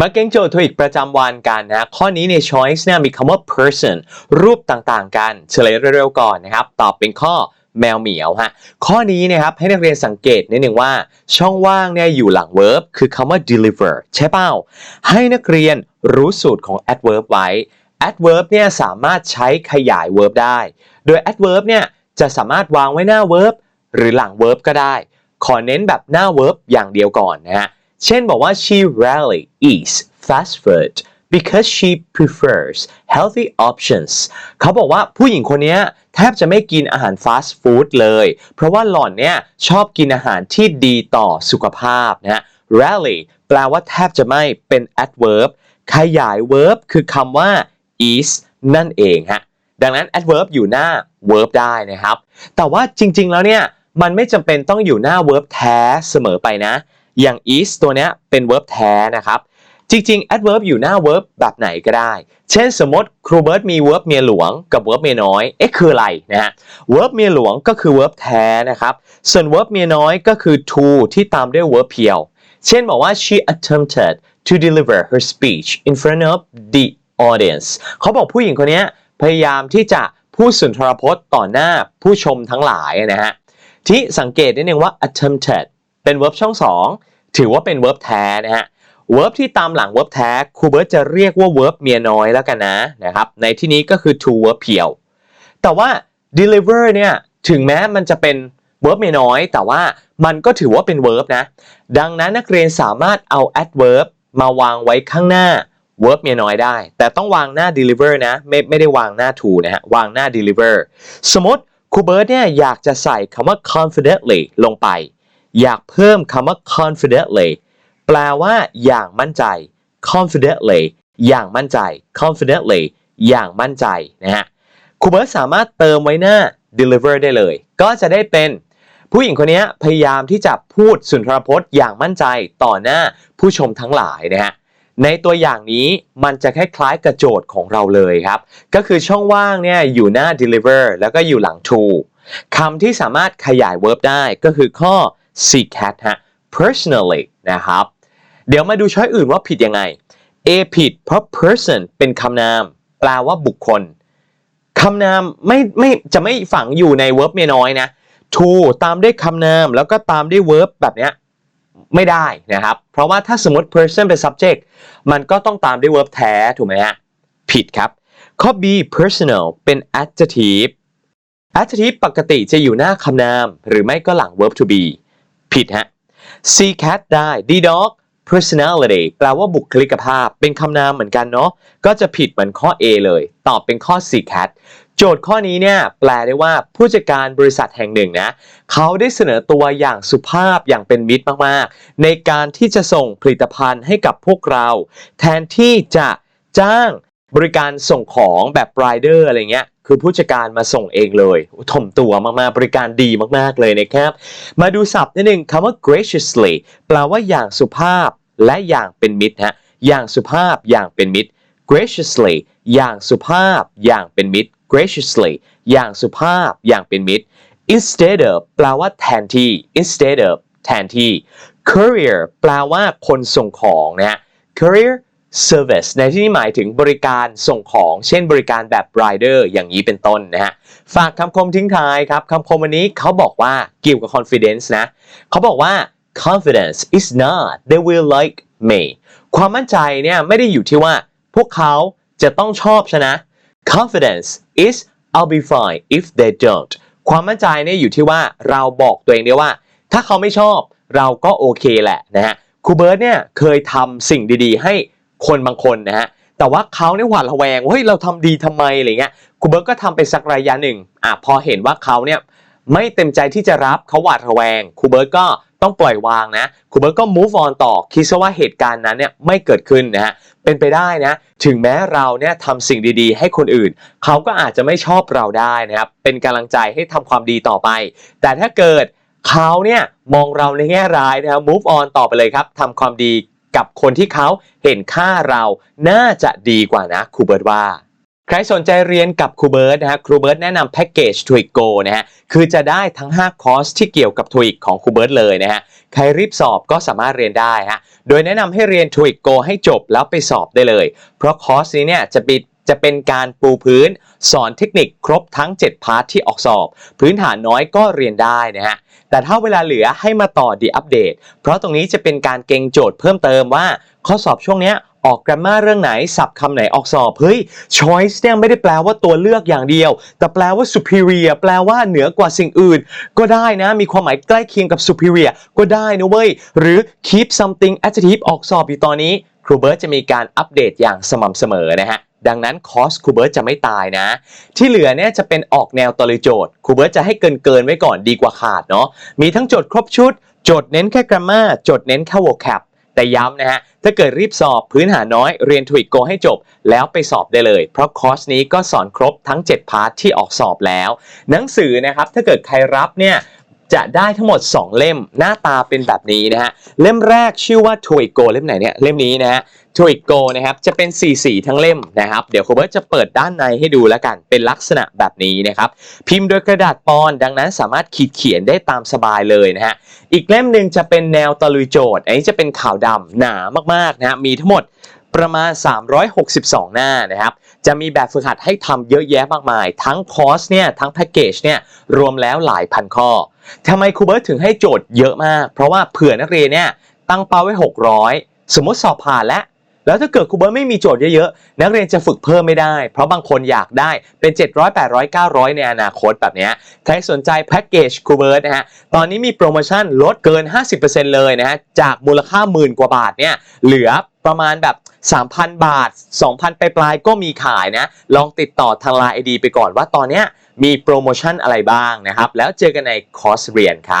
มาเก่งโจทย์ทวิกประจำวันกันนะ ข้อนี้ใน choice เนี่ยมีคำว่า person รูปต่างๆ กัน เฉลยเร็วๆ ก่อนนะครับ ตอบเป็นข้อแมวเหมียวฮะ ข้อนี้นะครับให้นักเรียนสังเกตนิดหนึ่งว่า ช่องว่างเนี่ยอยู่หลัง verb คือคำว่า deliver ใช่เปล่าให้นักเรียนรู้สูตรของ adverb ไว้ adverb เนี่ยสามารถใช้ขยาย verb ได้ โดย adverb เนี่ยจะสามารถวางไว้หน้า verb หรือหลัง verb ก็ได้ ขอเน้นแบบหน้า verb อย่างเดียวก่อนนะฮะ เช่นบอกว่า she rarely eats fast food because she prefers healthy options เขาบอกว่าผู้หญิงคนนี้แทบจะไม่กินอาหารฟาสต์ฟู้ดเลย เพราะว่าหล่อนเนี่ยชอบกินอาหารที่ดีต่อสุขภาพนะฮะ rarely แปลว่าแทบจะไม่เป็น adverb ขยาย verb คือคำว่า is นั่นเองฮะ ดังนั้น adverb อยู่หน้า verb ได้นะครับ แต่ว่าจริงๆแล้วเนี่ย มันไม่จำเป็นต้องอยู่หน้า verb แท้เสมอไปนะ อย่าง is ตัวเนี้ยเป็น verb แท้นะครับ จริงๆ adverb อยู่หน้า verb แบบไหนก็ได้ เช่นสมมติครูเบิร์ตมี verb เมียหลวงกับ verb เมียน้อย เอ๊ะคืออะไรนะฮะ verb เมียหลวงก็คือ verb แท้นะครับ ส่วน verb เมียน้อยก็คือ to ที่ตามด้วย verb เพียว เช่นบอกว่า she attempted to deliver her speech in front of the audience เขาบอกผู้หญิงคนนี้พยายามที่จะพูดสุนทรพจน์ต่อหน้าผู้ชมทั้งหลายนะฮะที่สังเกตนิดนึงว่า attempted เป็น verb ช่องสองถือว่าเป็น verb แท้นะฮะ verb ที่ตามหลัง verb แท้ครูเบิร์ตจะเรียกว่า verb เมียน้อยแล้วกันนะนะครับ ในที่นี้ก็คือ to verb เพียว แต่ว่า deliver เนี่ยถึงแม้มันจะเป็น verb เมียน้อย แต่ว่ามันก็ถือว่าเป็น verb นะ ดังนั้นนักเรียนสามารถเอา adverb มาวางไว้ข้างหน้า verb เมียน้อยได้ แต่ต้องวางหน้า deliver นะ ไม่ไม่ได้วางหน้า to นะฮะ วางหน้า deliver สมมติครูเบิร์ตเนี่ยอยากจะใส่คำว่า confidently ลงไป อยากเพิ่มคำว่า confidently แปลว่าอย่างมั่นใจ confidently อย่างมั่นใจ confidently อย่างมั่นใจนะฮะครูเบิร์ตสามารถเติมไว้หน้า deliver ได้เลย ก็จะได้เป็นผู้หญิงคนนี้พยายามที่จะพูดสุนทรพจน์อย่างมั่นใจต่อหน้าผู้ชมทั้งหลายนะฮะในตัวอย่างนี้มันจะคล้ายๆกับโจทย์ของเราเลยครับ ก็คือช่องว่างเนี่ยอยู่หน้า deliver แล้วก็อยู่หลัง to คำที่สามารถขยาย verb ได้ก็คือข้อ cat ฮะ personally นะครับ เดี๋ยวมาดูช้อยอื่นว่าผิดยังไง A ผิดเพราะ person เป็นคำนาม แปลว่าบุคคลคำนามไม่ไม่จะไม่ฝังอยู่ใน verb เมียน้อยนะ to ตามด้วยคำนามแล้วก็ตามด้วย verb แบบเนี้ยไม่ได้นะครับ เพราะว่าถ้าสมมติ person เป็น subject มันก็ต้องตามด้วย verb แท้ถูกไหมฮะ ผิดครับ ข้อ B personal เป็น adjective adjective ปกติจะอยู่หน้าคำนาม หรือไม่ก็หลัง verb to be ผิดฮะ C cat ได้ D dog personality แปลว่าบุคลิกภาพ เป็นคำนามเหมือนกันเนาะ ก็จะผิดเหมือนข้อ A เลย ตอบเป็นข้อ C cat โจทย์ข้อนี้เนี่ยแปลได้ว่าผู้จัดการบริษัทแห่งหนึ่งนะเขาได้เสนอตัวอย่างสุภาพอย่างเป็นมิตรมากๆ ในการที่จะส่งผลิตภัณฑ์ให้กับพวกเรา แทนที่จะจ้าง บริการส่งของแบบไรเดอร์อะไรเงี้ยคือผู้จัดการมาส่งเองเลยถ่มตัวมากๆ บริการดีมากๆเลยนะครับ มาดูศัพท์นิดนึงคำว่า graciously แปลว่าอย่างสุภาพและอย่างเป็นมิตรฮะอย่างสุภาพอย่างเป็นมิตร graciously อย่างสุภาพอย่างเป็นมิตร graciously อย่างสุภาพอย่างเป็นมิตร instead of แปลว่าแทนที่ instead of แทนที่ courier แปลว่าคนส่งของนะฮะ courier service ในที่นี้หมายถึงบริการส่งของ เช่นบริการแบบ rider อย่างนี้เป็นต้นนะฮะ ฝากคำคมทิ้งท้ายครับคำคมวันนี้เขาบอกว่าเกี่ยวกับ confidence นะเขาบอกว่า confidence is not they will like me ความมั่นใจเนี่ยไม่ได้อยู่ที่ว่าพวกเขาจะต้องชอบชนะ confidence is I'll be fine if they don't ความมั่นใจเนี่ยอยู่ที่ว่าเราบอกตัวเองได้ว่า ถ้าเขาไม่ชอบเราก็โอเคแหละนะฮะครูเบิร์ตเนี่ยเคยทำสิ่งดีๆ ให้ คนบางคนนะฮะแต่ว่าเขาเนี่ยหวาดระแวงว่าเฮ้ยเราทำดีทำไมอะไรเงี้ยครูเบิร์ตก็ทำไปสักระยะหนึ่งอะพอเห็นว่าเขาเนี่ยไม่เต็มใจที่จะรับเขาหวาดระแวงครูเบิร์ตก็ต้องปล่อยวางนะครูเบิร์ตก็ move on ต่อคิดซะว่าเหตุการณ์นั้นเนี่ยไม่เกิดขึ้นนะฮะเป็นไปได้นะ ถึงแม้เราเนี่ยทำสิ่งดีๆ ให้คนอื่น เขาก็อาจจะไม่ชอบเราได้นะครับเป็นกำลังใจให้ทำความดีต่อไป แต่ถ้าเกิดเขาเนี่ยมองเราในแง่ร้ายนะครับ move on ต่อไปเลยครับทำความดี กับคนที่เขาเห็นค่าเราน่าจะดีกว่านะครูเบิร์ตว่า ใครสนใจเรียนกับครูเบิร์ตนะฮะครูเบิร์ตแนะนำแพ็กเกจทวิกโกนะฮะคือจะได้ทั้ง 5 คอร์สที่เกี่ยวกับทวิกของครูเบิร์ตเลยนะฮะใครรีบสอบก็สามารถเรียนได้ฮะโดยแนะนำให้เรียนทวิกโกให้จบแล้วไปสอบได้เลย เพราะคอร์สนี้เนี่ยจะปิด จะเป็นการปูพื้น สอนเทคนิคครบทั้ง 7 พาร์ทที่ออกสอบ พื้นฐานน้อยก็เรียนได้นะฮะ แต่ถ้าเวลาเหลือให้มาต่อดีอัปเดต เพราะตรงนี้จะเป็นการเก่งโจทย์เพิ่มเติมว่า ข้อสอบช่วงนี้ออก grammar เรื่องไหนสับคำไหนออกสอบ เฮ้ย choice เนี่ยไม่ได้แปลว่าตัวเลือกอย่างเดียว แต่แปลว่า superior แปลว่าเหนือกว่าสิ่งอื่น ก็ได้นะ มีความหมายใกล้เคียงกับ superior ก็ได้นะเว้ย หรือ keep something adjective ออกสอบอยู่ตอนนี้ ครูเบิร์ตจะมีการอัปเดตอย่างสม่ำเสมอนะฮะ ดังนั้นคอสครูเบิร์ตจะไม่ตายนะ ที่เหลือเนี่ยจะเป็นออกแนวตอริโจทย์ครูเบิร์ตจะให้เกินเกินไว้ก่อนดีกว่าขาดเนาะมีทั้งโจทย์ครบชุด โจทย์เน้นแค่ grammar โจทย์เน้นแค่ vocab แต่ย้ำนะฮะ ถ้าเกิดรีบสอบพื้นหาน้อยเรียนทวิกโกให้จบ แล้วไปสอบได้เลย เพราะคอร์สนี้ก็สอนครบทั้ง 7 พาร์ทที่ออกสอบแล้ว หนังสือนะครับ ถ้าเกิดใครรับเนี่ย จะได้ทั้งหมด 2 เล่มหน้าตาเป็นแบบนี้นะฮะ เล่มแรกชื่อว่า t o i Go เล่มไหนเนี่ยเล่มนี้นะฮะ t o i Go นะครับจะเป็นสีสีทั้งเล่มนะครับ เดี๋ยวครูเบิร์ตจะเปิดด้านในให้ดูแล้วกันเป็นลักษณะแบบนี้นะครับ พิมพ์โดยกระดาษปอนดังนั้นสามารถขีดเขียนได้ตามสบายเลยนะฮะอีกเล่มหนึ่งจะเป็นแนวตะลุยโจทย์อันนี้จะเป็นขาวดำหนามากๆนะฮะมีทั้งหมด ประมาณ 362 หน้านะครับจะมีแบบฝึกหัดให้ทำเยอะแยะมากมาย ทั้งคอร์สเนี่ยทั้งแพ็กเกจเนี่ยรวมแล้วหลายพันข้อทำไมครูเบิร์ตถึงให้โจทย์เยอะมาก เพราะว่าเผื่อนักเรียนเนี่ยตั้งเป้าไว้ 600 สมมติสอบผ่านแล้วแล้วถ้าเกิดครูเบิร์ตไม่มีโจทย์เยอะๆ นักเรียนจะฝึกเพิ่มไม่ได้ เพราะบางคนอยากได้เป็น 700 800 900 ในอนาคตแบบนี้ใครสนใจแพ็กเกจครูเบิร์ตนะฮะ ตอนนี้มีโปรโมชั่นลดเกิน 50%เลยนะฮะ จากมูลค่าหมื่นกว่าบาทเนี่ยเหลือ ประมาณแบบ 3,000 บาท 2,000 ปลายๆก็มีขายนะ ลองติดต่อทางไลน์ไอดีไปก่อนว่าตอนเนี้ยมีโปรโมชั่นอะไรบ้างนะครับ แล้วเจอกันในคอร์สเรียนครับ